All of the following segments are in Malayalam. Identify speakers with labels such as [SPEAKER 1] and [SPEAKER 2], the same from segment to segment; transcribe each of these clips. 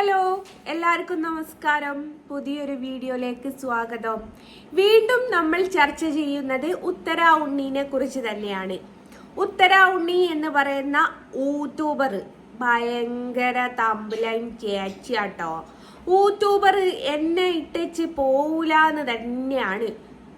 [SPEAKER 1] ഹലോ എല്ലാവർക്കും നമസ്കാരം. പുതിയൊരു വീഡിയോയിലേക്ക് സ്വാഗതം. വീണ്ടും നമ്മൾ ചർച്ച ചെയ്യുന്നത് ഉത്തര ഉണ്ണീനെ കുറിച്ച് തന്നെയാണ്. ഉത്തര ഉണ്ണി എന്ന് പറയുന്ന യൂട്യൂബർ ഭയങ്കര തമ്പലൈൻ ചേച്ചിയാട്ടോ. യൂട്യൂബർ എന്നെ ഇട്ടച്ച് പോവൂലെന്ന് തന്നെയാണ്.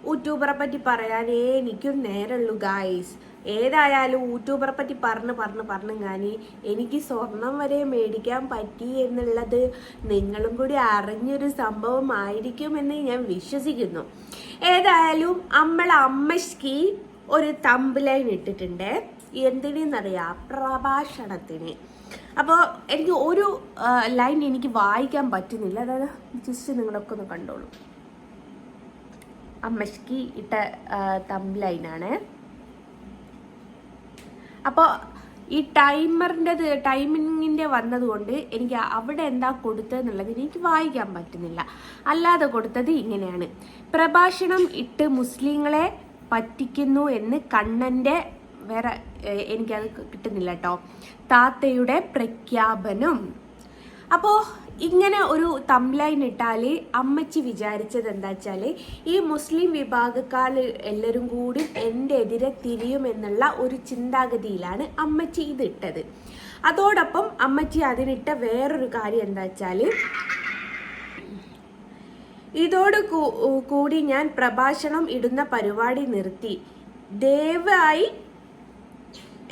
[SPEAKER 1] യൂട്യൂബറെ പറ്റി പറയാനേ എനിക്കും നേരമുള്ളൂ ഗായ്സ് ഏതായാലും യൂട്യൂബറെ പറ്റി പറഞ്ഞ് പറഞ്ഞ് പറഞ്ഞു ഞാൻ എനിക്ക് സ്വർണം വരെ മേടിക്കാൻ പറ്റി എന്നുള്ളത് നിങ്ങളും കൂടി അറിഞ്ഞൊരു സംഭവമായിരിക്കുമെന്ന് ഞാൻ വിശ്വസിക്കുന്നു. ഏതായാലും നമ്മൾ അമ്മയ്ക്ക് ഒരു തമ്പ് ലൈൻ ഇട്ടിട്ടുണ്ട്. എന്തിനെന്നറിയാം? പ്രഭാഷണത്തിന്. അപ്പോൾ എനിക്ക് ഒരു ലൈൻ എനിക്ക് വായിക്കാൻ പറ്റുന്നില്ല. അതായത് ജസ്റ്റ് നിങ്ങളൊക്കെ ഒന്ന് കണ്ടോളൂ. അമ്മയ്ക്ക് ഇട്ട തമ്പ് ലൈനാണ് അപ്പോൾ ഈ ടൈമറിന്റെത് ടൈമിങ്ങിന്റെ വന്നതുകൊണ്ട് എനിക്ക് അവിടെ എന്താ കൊടുത്തതെന്നുള്ളത് എനിക്ക് വായിക്കാൻ പറ്റുന്നില്ല. അല്ലാതെ കൊടുത്തത് ഇങ്ങനെയാണ്. പ്രഭാഷണം ഇട്ട് മുസ്ലിങ്ങളെ പറ്റിക്കുന്നു എന്ന് കണ്ണന്റെ വേറെ എനിക്കത് കിട്ടുന്നില്ല കേട്ടോ താത്തയുടെ പ്രഖ്യാപനം. അപ്പോൾ ഇങ്ങനെ ഒരു തംലൈൻ ഇട്ടാൽ അമ്മച്ചി വിചാരിച്ചത് എന്താ വെച്ചാൽ ഈ മുസ്ലിം വിഭാഗക്കാർ എല്ലാവരും കൂടി എന്റെ എതിരെ തിരിയുമെന്നുള്ള ഒരു ചിന്താഗതിയിലാണ് അമ്മച്ചി ഇത് ഇട്ടത്. അതോടൊപ്പം അമ്മച്ചി അതിനിട്ട വേറൊരു കാര്യം എന്താ വെച്ചാൽ ഇതോട് കൂടി ഞാൻ പ്രഭാഷണം ഇടുന്ന പരിപാടി നിർത്തി. ദയവായി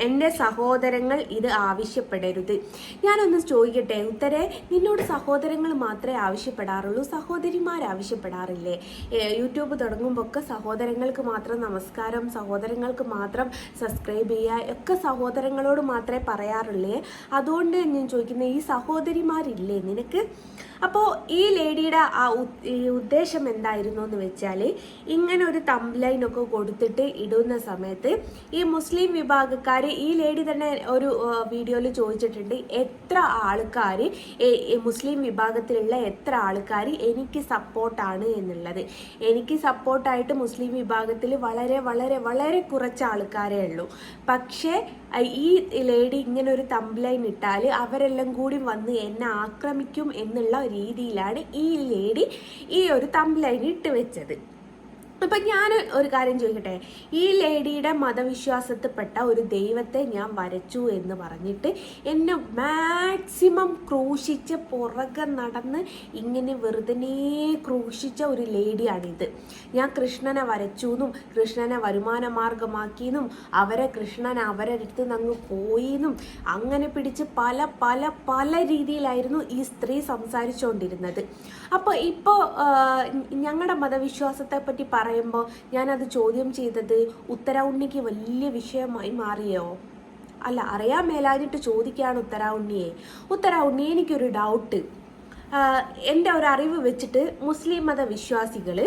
[SPEAKER 1] എന്റെ സഹോദരങ്ങൾ ഇത് ആവശ്യപ്പെടരുത്. ഞാനൊന്ന് ചോദിക്കട്ടെ ഉത്തരെ നിന്നോട് സഹോദരങ്ങൾ മാത്രമേ ആവശ്യപ്പെടാറുള്ളൂ? സഹോദരിമാർ ആവശ്യപ്പെടാറില്ലേ? യൂട്യൂബ് തുടങ്ങുമ്പോൾ ഒക്കെ സഹോദരങ്ങൾക്ക് മാത്രം നമസ്കാരം സഹോദരങ്ങൾക്ക് മാത്രം സബ്സ്ക്രൈബ് ചെയ്യുക ഒക്കെ സഹോദരങ്ങളോട് മാത്രമേ പറയാറുള്ളേ. അതുകൊണ്ട് ഞാൻ ചോദിക്കുന്നത് ഈ സഹോദരിമാരില്ലേ നിനക്ക്? അപ്പോൾ ഈ ലേഡിയുടെ ആ ഉദ്ദേശം എന്തായിരുന്നു എന്ന് വെച്ചാൽ ഇങ്ങനെ ഒരു തംബ്ലൈൻ ഒക്കെ കൊടുത്തിട്ട് ഇടുന്ന സമയത്ത് ഈ മുസ്ലിം വിഭാഗക്കാർ ഈ ലേഡി തന്നെ ഒരു വീഡിയോയിൽ ചോദിച്ചിട്ടുണ്ട് എത്ര ആൾക്കാർ മുസ്ലിം വിഭാഗത്തിലുള്ള എത്ര ആൾക്കാർ എനിക്ക് സപ്പോർട്ടാണ് എന്നുള്ളത്? എനിക്ക് സപ്പോർട്ടായിട്ട് മുസ്ലിം വിഭാഗത്തിൽ വളരെ വളരെ വളരെ കുറച്ച് ആൾക്കാരേ ഉള്ളൂ. പക്ഷേ ഈ ലേഡി ഇങ്ങനെ ഒരു തംബ്ലൈൻ ഇട്ടാൽ അവരെല്ലാം കൂടി വന്ന് എന്നെ ആക്രമിക്കും എന്നുള്ള രീതിയിലാണ് ഈ ലേഡി ഈ ഒരു തംബ്ലൈൻ ഇട്ട് വെച്ചത്. അപ്പൊ ഞാൻ ഒരു കാര്യം ചോദിക്കട്ടെ? ഈ ലേഡിയുടെ മതവിശ്വാസത്തിൽപ്പെട്ട ഒരു ദൈവത്തെ ഞാൻ വരച്ചു എന്ന് പറഞ്ഞിട്ട് എന്നെ മാക്സിമം ക്രൂശിച്ച് പുറകെ നടന്ന് ഇങ്ങനെ വെറുതെ ക്രൂശിച്ച ഒരു ലേഡിയാണിത്. ഞാൻ കൃഷ്ണനെ വരച്ചു എന്നും കൃഷ്ണനെ വരുമാന മാർഗമാക്കിയെന്നും അവരെ കൃഷ്ണൻ അവരെ അടുത്ത് നിന്ന് പോയിന്നും അങ്ങനെ പിടിച്ച് പല പല പല രീതിയിലായിരുന്നു ഈ സ്ത്രീ സംസാരിച്ചുകൊണ്ടിരുന്നത് അപ്പോൾ ഇപ്പോൾ ഞങ്ങളുടെ മതവിശ്വാസത്തെ പറ്റി പറയുമ്പോൾ ഞാനത് ചോദ്യം ചെയ്തത് ഉത്തര ഉണ്ണിക്ക് വലിയ വിഷയമായി മാറിയോ? അല്ല അറിയാൻ മേലാഞ്ഞിട്ട് ചോദിക്കുകയാണ് ഉത്തര ഉണ്ണിയെ എനിക്കൊരു ഡൗട്ട് എന്റെ ഒരു അറിവ് വെച്ചിട്ട് മുസ്ലിം മത വിശ്വാസികൾ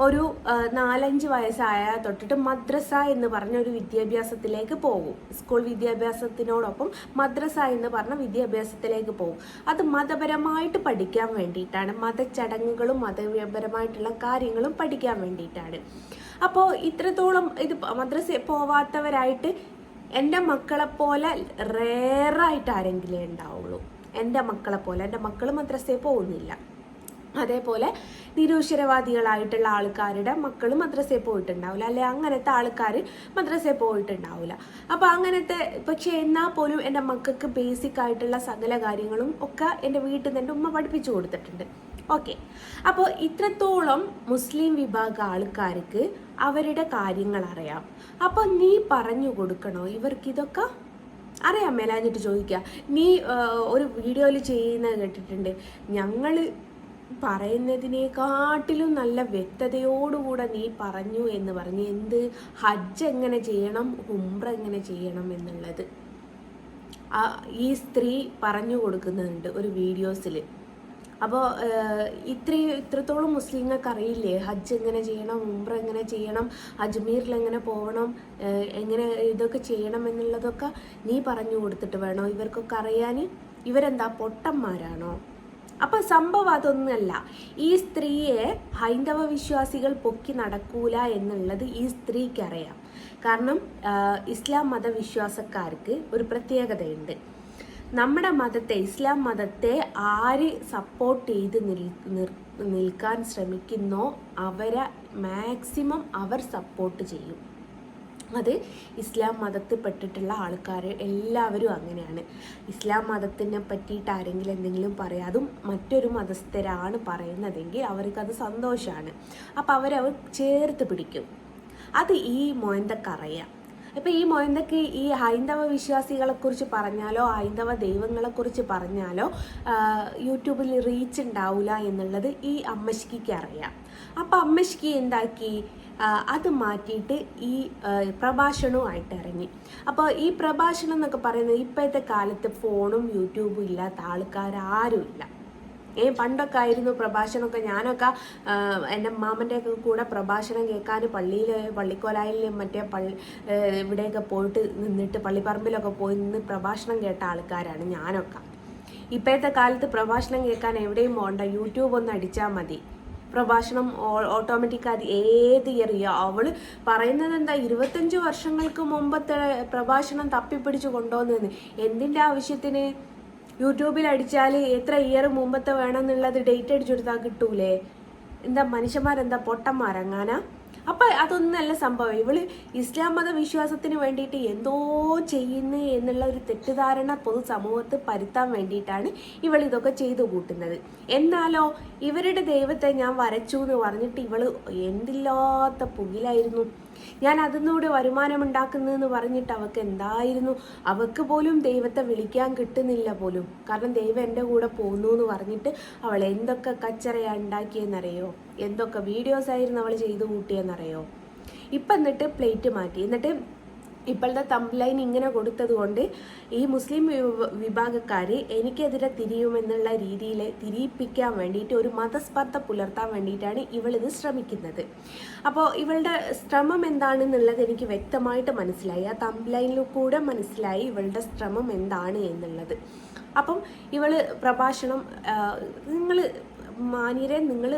[SPEAKER 1] ഒരു നാലഞ്ച് വയസ്സായ തൊട്ടിട്ട് മദ്രസ എന്ന് പറഞ്ഞ ഒരു വിദ്യാഭ്യാസത്തിലേക്ക് പോകും. സ്കൂൾ വിദ്യാഭ്യാസത്തിനോടൊപ്പം മദ്രസ എന്ന് പറഞ്ഞ വിദ്യാഭ്യാസത്തിലേക്ക് പോകും. അത് മതപരമായിട്ട് പഠിക്കാൻ വേണ്ടിയിട്ടാണ്. മതച്ചടങ്ങുകളും മതപരമായിട്ടുള്ള കാര്യങ്ങളും പഠിക്കാൻ വേണ്ടിയിട്ടാണ്. അപ്പോൾ ഇത്രത്തോളം ഇത് മദ്രസ പോവാത്തവരായിട്ട് എന്റെ മക്കളെപ്പോലെ റേറായിട്ട് ആരെങ്കിലും ഉണ്ടാവുള്ളൂ. എന്റെ മക്കളെപ്പോലെ. എന്റെ മക്കൾ മദ്രസയിൽ പോകുന്നില്ല. അതേപോലെ നിരീശ്വരവാദികളായിട്ടുള്ള ആൾക്കാരുടെ മക്കൾ മദ്രസയിൽ പോയിട്ടുണ്ടാവില്ല. അല്ലെ അങ്ങനത്തെ ആൾക്കാർ മദ്രസയിൽ പോയിട്ടുണ്ടാവില്ല. അപ്പോൾ അങ്ങനത്തെ പക്ഷേ എന്നാൽ പോലും എന്റെ മക്കൾക്ക് ബേസിക് ആയിട്ടുള്ള സകല കാര്യങ്ങളും ഒക്കെ എന്റെ വീട്ടിൽ നിന്ന് എന്റെ ഉമ്മ പഠിപ്പിച്ചു കൊടുത്തിട്ടുണ്ട്. ഓക്കെ. അപ്പോൾ ഇത്രത്തോളം മുസ്ലിം വിഭാഗ ആൾക്കാർക്ക് അവരുടെ കാര്യങ്ങൾ അറിയാം. അപ്പോൾ നീ പറഞ്ഞു കൊടുക്കണോ? ഇവർക്ക് ഇതൊക്കെ അറിയാം മേലാഞ്ഞിട്ട് ചോദിക്കുക നീ ഒരു വീഡിയോയിൽ ചെയ്യുന്നത് കേട്ടിട്ടുണ്ട്. ഞങ്ങൾ പറയുന്നതിനെക്കാട്ടിലും നല്ല വ്യക്തതയോടുകൂടെ നീ പറഞ്ഞു എന്ന് പറഞ്ഞ് എന്ത് ഹജ്ജ് എങ്ങനെ ചെയ്യണം ഉംറ എങ്ങനെ ചെയ്യണം എന്നുള്ളത്. ആ, ഈ സ്ത്രീ പറഞ്ഞു കൊടുക്കുന്നുണ്ട് ഒരു വീഡിയോസിൽ അപ്പോൾ ഇത്രയും ഇത്രത്തോളം മുസ്ലിങ്ങൾക്ക് അറിയില്ലേ ഹജ്ജ് എങ്ങനെ ചെയ്യണം ഉംറ എങ്ങനെ ചെയ്യണം അജ്മീറിൽ എങ്ങനെ പോകണം എങ്ങനെ ഇതൊക്കെ ചെയ്യണം എന്നുള്ളതൊക്കെ നീ പറഞ്ഞു കൊടുത്തിട്ട് വേണോ? ഇവർക്കൊക്കെ അറിയാൻ ഇവരെന്താ പൊട്ടന്മാരാണോ? അപ്പൊ സംഭവം അതൊന്നുമല്ല. ഈ സ്ത്രീയെ ഹൈന്ദവ വിശ്വാസികൾ പൊക്കി നടക്കൂല എന്നുള്ളത് ഈ സ്ത്രീക്കറിയാം. കാരണം ഇസ്ലാം മതവിശ്വാസക്കാർക്ക് ഒരു പ്രത്യേകതയുണ്ട്. നമ്മുടെ മതത്തെ ഇസ്ലാം മതത്തെ ആര് സപ്പോർട്ട് ചെയ്ത് നിൽ നിൽക്കാൻ ശ്രമിക്കുന്നോ അവരെ മാക്സിമം അവർ സപ്പോർട്ട് ചെയ്യും. അത് ഇസ്ലാം മതത്തിൽ പെട്ടിട്ടുള്ള ആൾക്കാർ എല്ലാവരും അങ്ങനെയാണ്. ഇസ്ലാം മതത്തിനെ പറ്റിയിട്ട് ആരെങ്കിലും എന്തെങ്കിലും പറയാം അതും മറ്റൊരു മതസ്ഥരാണ് പറയുന്നതെങ്കിൽ അവർക്കത് സന്തോഷമാണ് അപ്പോൾ അവരവർ ചേർത്ത് പിടിക്കും. അത് ഈ മൊയന്തക്കറിയാം ഇപ്പം ഈ മൊയന്തക്ക് ഈ ഹൈന്ദവ വിശ്വാസികളെക്കുറിച്ച് പറഞ്ഞാലോ ഹൈന്ദവ ദൈവങ്ങളെക്കുറിച്ച് പറഞ്ഞാലോ യൂട്യൂബിൽ റീച്ച് ഉണ്ടാവില്ല എന്നുള്ളത് ഈ അമ്മശ്ശിക്ക് അറിയാം. അപ്പം അമ്മഷ്കി എന്താക്കി? അത് മാറ്റിയിട്ട് ഈ പ്രഭാഷണവുമായിട്ട് ഇറങ്ങി. അപ്പോൾ ഈ പ്രഭാഷണം എന്നൊക്കെ പറയുന്നത് ഇപ്പോഴത്തെ കാലത്ത് ഫോണും യൂട്യൂബും ഇല്ലാത്ത ആൾക്കാരാരുമില്ല. ഏ പണ്ടൊക്കെ ആയിരുന്നു പ്രഭാഷണമൊക്കെ. ഞാനൊക്കെ എന്റെ മാമന്റെ ഒക്കെ കൂടെ പ്രഭാഷണം കേൾക്കാൻ പള്ളിയിൽ പള്ളിക്കോലായിലും മറ്റേ പള്ളി ഇവിടെയൊക്കെ പോയിട്ട് നിന്നിട്ട് പള്ളിപ്പറമ്പിലൊക്കെ പോയി നിന്ന് പ്രഭാഷണം കേട്ട ആൾക്കാരാണ് ഞാനൊക്കെ. ഇപ്പോഴത്തെ കാലത്ത് പ്രഭാഷണം കേൾക്കാൻ എവിടെയും പോകണ്ട യൂട്യൂബ് ഒന്ന് അടിച്ചാൽ മതി. പ്രഭാഷണം ഓട്ടോമാറ്റിക് അത് ഏത് ഇയറിയ അവൾ പറയുന്നത് എന്താ ഇരുപത്തഞ്ച് വർഷങ്ങൾക്ക് മുമ്പത്തെ പ്രഭാഷണം തപ്പിപ്പിടിച്ച് കൊണ്ടുവന്നെന്ന് എന്തിന്റെ ആവശ്യത്തിന്? യൂട്യൂബിൽ അടിച്ചാൽ എത്ര ഇയർ മുമ്പത്തെ വേണമെന്നുള്ളത് ഡേറ്റ് അടിച്ചെടുത്താൽ കിട്ടൂലേ? എന്താ മനുഷ്യന്മാരെന്താ പൊട്ടന്മാരങ്ങാനാ അപ്പം അതൊന്നല്ല സംഭവം. ഇവൾ ഇസ്ലാം മത വിശ്വാസത്തിന് വേണ്ടിയിട്ട് എന്തോ ചെയ്യുന്നു എന്നുള്ള ഒരു തെറ്റിദ്ധാരണ പൊതുസമൂഹത്ത് പരുത്താൻ വേണ്ടിയിട്ടാണ് ഇവൾ ഇതൊക്കെ ചെയ്തു കൂട്ടുന്നത്. എന്നാലോ ഇവരുടെ ദൈവത്തെ ഞാൻ വരച്ചു എന്ന് പറഞ്ഞിട്ട് ഇവൾ എന്തില്ലാത്ത പുകിലായിരുന്നു. ഞാൻ അതിനോട് വരുമാനം ഉണ്ടാക്കുന്നതെന്ന് പറഞ്ഞിട്ട് അവൾക്ക് എന്തായിരുന്നു? അവൾക്ക് പോലും ദൈവത്തെ വിളിക്കാൻ കിട്ടുന്നില്ല പോലും. കാരണം ദൈവം എന്റെ കൂടെ പോന്നു എന്ന് പറഞ്ഞിട്ട് അവൾ എന്തൊക്കെ കച്ചറയാണ് ഉണ്ടാക്കിയെന്നറിയോ? എന്തൊക്കെ വീഡിയോസ് ആയിരുന്നു അവൾ ചെയ്തു കൂട്ടിയെന്നറിയോ? ഇപ്പം എന്നിട്ട് പ്ലേറ്റ് മാറ്റി. എന്നിട്ട് ഇപ്പോഴത്തെ തമ്പ്ലൈൻ ഇങ്ങനെ കൊടുത്തത് കൊണ്ട് ഈ മുസ്ലിം വിഭാഗക്കാർ എനിക്കെതിരെ തിരിയുമെന്നുള്ള രീതിയിൽ തിരിയിപ്പിക്കാൻ വേണ്ടിയിട്ട് ഒരു മതസ്പർദ്ധ പുലർത്താൻ വേണ്ടിയിട്ടാണ് ഇവളിത് ശ്രമിക്കുന്നത്. അപ്പോൾ ഇവളുടെ ശ്രമം എന്താണെന്നുള്ളത് എനിക്ക് വ്യക്തമായിട്ട് മനസ്സിലായി. ആ തമ്പ്ലൈനിൽ കൂടെ മനസ്സിലായി ഇവളുടെ ശ്രമം എന്താണ് എന്നുള്ളത്. അപ്പം ഇവൾ പ്രഭാഷണം നിങ്ങൾ മാന്യരെ നിങ്ങൾ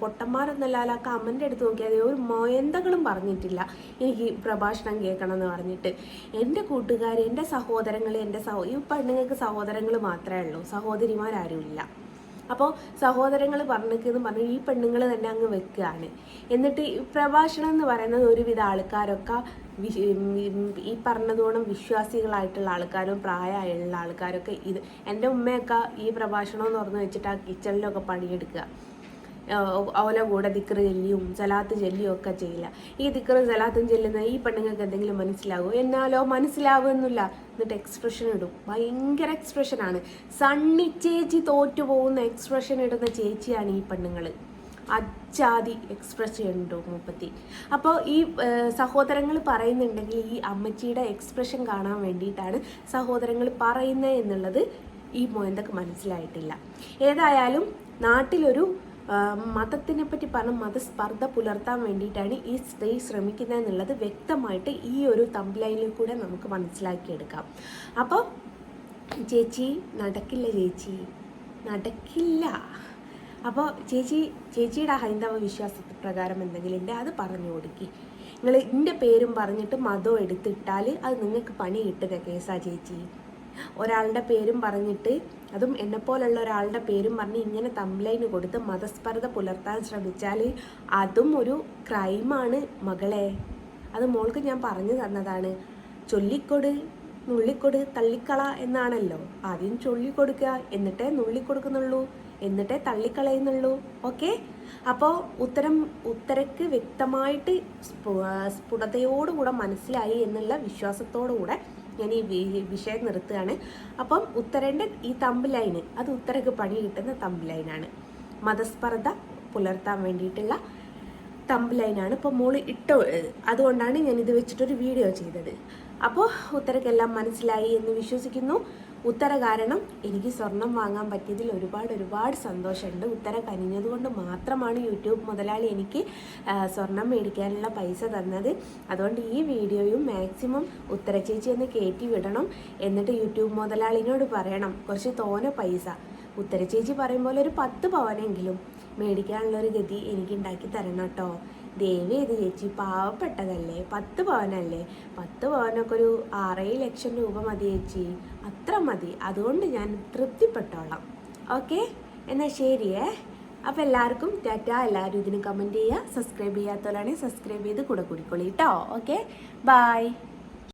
[SPEAKER 1] പൊട്ടന്മാരെന്നല്ല ആ കമന്റ് എടുത്ത് നോക്കിയാൽ ഒരു മോയന്തകളും പറഞ്ഞിട്ടില്ല. എനിക്ക് പ്രഭാഷണം കേൾക്കണം എന്ന് പറഞ്ഞിട്ട്. എന്റെ കൂട്ടുകാർ എന്റെ സഹോദരങ്ങൾ എന്റെ സഹോ ഈ പെണ്ണുങ്ങൾക്ക് സഹോദരങ്ങൾ മാത്രമേ ഉള്ളൂ. സഹോദരിമാരാരുമില്ല അപ്പോൾ സഹോദരങ്ങൾ പറഞ്ഞിരിക്കുന്നു പറഞ്ഞു ഈ പെണ്ണുങ്ങൾ തന്നെ അങ്ങ് വെക്കുകയാണ്. എന്നിട്ട് ഈ പ്രഭാഷണം എന്ന് പറയുന്നത് ഒരുവിധ ആൾക്കാരൊക്കെ ഈ പറഞ്ഞതോണം വിശ്വാസികളായിട്ടുള്ള ആൾക്കാരും പ്രായമായുള്ള ആൾക്കാരൊക്കെ ഇത് എന്റെ ഉമ്മയൊക്കെ ഈ പ്രഭാഷണം പറഞ്ഞു വെച്ചിട്ട് ആ കിച്ചണിലൊക്കെ പണിയെടുക്കുക. ഓല കൂടെ ദിക്കറ് ചെല്ലിയും സലാത്ത് ചെല്ലിയും ഒക്കെ ചെയ്യില്ല. ഈ ദിക്കറും സലാത്തും ചെല്ലുന്ന ഈ പെണ്ണുങ്ങൾക്ക് എന്തെങ്കിലും മനസ്സിലാകുമോ എന്നാലോ മനസ്സിലാവുന്നില്ല എന്നിട്ട് എക്സ്പ്രഷൻ ഇടും. ഭയങ്കര എക്സ്പ്രഷനാണ് സണ്ണി ചേച്ചി തോറ്റു പോകുന്ന എക്സ്പ്രഷൻ ഇടുന്ന ചേച്ചിയാണ് ഈ പെണ്ണുങ്ങൾ അച്ചാതി എക്സ്പ്രസ് ചെയ്യുന്നുണ്ടോ മുപ്പത്തി? അപ്പോൾ ഈ സഹോദരങ്ങൾ പറയുന്നുണ്ടെങ്കിൽ ഈ അമ്മച്ചിയുടെ എക്സ്പ്രഷൻ കാണാൻ വേണ്ടിയിട്ടാണ് സഹോദരങ്ങൾ പറയുന്നത് എന്നുള്ളത് ഈ മോയന്തക്ക് മനസ്സിലായിട്ടില്ല. ഏതായാലും നാട്ടിലൊരു മതത്തിനെ പറ്റി പറഞ്ഞ മതസ്പർദ്ധ പുലർത്താൻ വേണ്ടിയിട്ടാണ് ഈ സ്ത്രീ ശ്രമിക്കുന്നത് എന്നുള്ളത് വ്യക്തമായിട്ട് ഈ ഒരു തമ്പ്ലൈനിൽ കൂടെ നമുക്ക് മനസ്സിലാക്കിയെടുക്കാം. അപ്പോൾ ചേച്ചി നടക്കില്ല ചേച്ചി. നടക്കില്ല. അപ്പോൾ ചേച്ചി ചേച്ചിയുടെ ഹൈന്ദവ വിശ്വാസ പ്രകാരം എന്തെങ്കിലും ഉണ്ട് അത് പറഞ്ഞു കൊടുക്കി. നിങ്ങൾ എന്റെ പേരും പറഞ്ഞിട്ട് മതം എടുത്തിട്ടാൽ അത് നിങ്ങൾക്ക് പണി കിട്ടുക കേസാ ചേച്ചി. ഒരാളുടെ പേരും പറഞ്ഞിട്ട് അതും എന്നെപ്പോലുള്ള ഒരാളുടെ പേരും പറഞ്ഞ് ഇങ്ങനെ തംലൈൻ കൊടുത്ത് മതസ്പർദ്ധ പുലർത്താൻ ശ്രമിച്ചാൽ അതും ഒരു ക്രൈമാണ് മകളെ. അത് മോൾക്ക് ഞാൻ പറഞ്ഞു തന്നതാണ്. ചൊല്ലിക്കൊട് നുള്ളിക്കൊട് തള്ളിക്കള എന്നാണല്ലോ. ആദ്യം ചൊല്ലിക്കൊടുക്കുക എന്നിട്ടേ നുള്ളിക്കൊടുക്കുന്നുള്ളൂ എന്നിട്ടേ തള്ളിക്കളയുന്നുള്ളൂ. ഓക്കെ? അപ്പോൾ ഉത്തരം ഉത്തരക്ക് വ്യക്തമായിട്ട് സ്ഫു- സ്ഫുടതയോടുകൂടെ മനസ്സിലായി എന്നുള്ള വിശ്വാസത്തോടുകൂടെ ഞാൻ ഈ വിഷയം നിർത്തുകയാണ്. അപ്പം ഉത്തരന്റെ ഈ തമ്പ് ലൈന് അത് ഉത്തരക്ക് പണി കിട്ടുന്ന തമ്പ് ലൈനാണ് മതസ്പർദ്ധ പുലർത്താൻ വേണ്ടിയിട്ടുള്ള തമ്പ് ലൈനാണ് ഇപ്പോൾ മോൾ ഇട്ട അതുകൊണ്ടാണ് ഞാൻ ഇത് വെച്ചിട്ടൊരു വീഡിയോ ചെയ്തത്. അപ്പോൾ ഉത്തരക്കെല്ലാം മനസ്സിലായി എന്ന് വിശ്വസിക്കുന്നു. ഉത്തര കാരണം എനിക്ക് സ്വർണം വാങ്ങാൻ പറ്റിയതിൽ ഒരുപാട് ഒരുപാട് സന്തോഷമുണ്ട്. ഉത്തര കനിഞ്ഞതുകൊണ്ട് മാത്രമാണ് യൂട്യൂബ് മുതലാളി എനിക്ക് സ്വർണം മേടിക്കാനുള്ള പൈസ തന്നത്. അതുകൊണ്ട് ഈ വീഡിയോയും മാക്സിമം ഉത്തര ചേച്ചി ഒന്ന് കയറ്റി വിടണം എന്നിട്ട് യൂട്യൂബ് മുതലാളിനോട് പറയണം. കുറച്ച് തോനെ പൈസ. ഉത്തര ചേച്ചി പറയും പോലെ ഒരു പത്ത് പവനെങ്കിലും മേടിക്കാനുള്ളൊരു ഗതി എനിക്ക് ഉണ്ടാക്കി തരണം കേട്ടോ. ദേവി ഇത് ചേച്ചി പാവപ്പെട്ടതല്ലേ? പത്ത് പവനല്ലേ? പത്ത് പവനൊക്കെ ഒരു ആറേഴ് ലക്ഷം രൂപ മതി ചേച്ചി. അത്ര മതി. അതുകൊണ്ട് ഞാൻ തൃപ്തിപ്പെട്ടോളാം. ഓക്കെ? എന്നാൽ ശരിയേ. അപ്പോൾ എല്ലാവർക്കും ടാറ്റ. എല്ലാവരും ഇതിന് കമന്റ് ചെയ്യുക. സബ്സ്ക്രൈബ് ചെയ്യാത്തവരാണെങ്കിൽ സബ്സ്ക്രൈബ് ചെയ്ത് കൂടെ കൂടിക്കൊള്ളി കേട്ടോ. ഓക്കെ? ബായ്